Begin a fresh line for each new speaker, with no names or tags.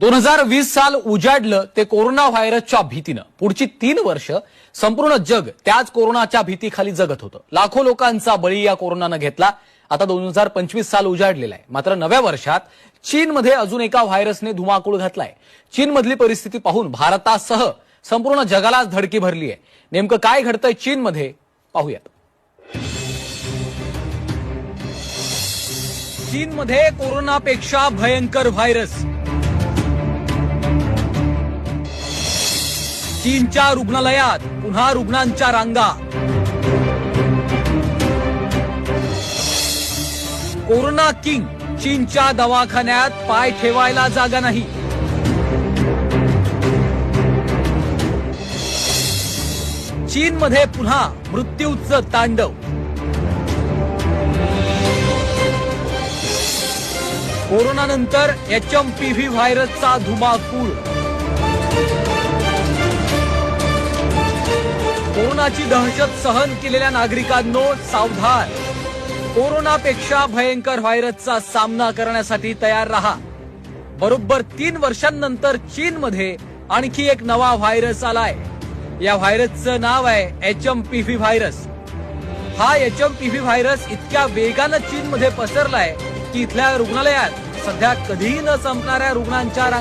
दोन हजार वीस साल उजाडलं ते कोरोना व्हायरसच्या भीतीनं. पुढची तीन वर्ष संपूर्ण जग त्याच कोरोनाच्या भीतीखाली जगत होतं. लाखो लोकांचा बळी या कोरोनानं घेतला. आता दोन हजार पंचवीस साल उजाडलेलं आहे. मात्र नव्या वर्षात चीनमध्ये अजून एका व्हायरसने धुमाकूळ घातलाय. चीनमधली परिस्थिती पाहून भारतासह संपूर्ण जगालाच धडकी भरली आहे. नेमकं काय घडतंय चीनमध्ये? पाहूयात. चीनमध्ये कोरोनापेक्षा भयंकर व्हायरस. चीनच्या रुग्णालयात पुन्हा रुग्णांच्या रांगा. कोरोना किंग चीनच्या दवाखान्यात पाय ठेवायला जागा नाही. चीनमध्ये पुन्हा मृत्यूचं तांडव. कोरोनानंतर एच एम पी व्ही व्हायरसचा धुमाकूळ. कोरोनाची दहशत सहन केलेल्या नागरिकांनो सावधान. कोरोनापेक्षा भयंकर व्हायरसचा सामना करण्यासाठी तयार रहा. बरोबर तीन वर्षांनंतर चीनमध्ये आणखी एक नवा व्हायरस आलाय. या व्हायरसचं नाव आहे H M P V virus. हा H M P V virus इतक्या वेगानं चीनमध्ये पसरलाय की इथल्या रुग्णालयात सध्या कधीही न संपणाऱ्या रुग्णांच्या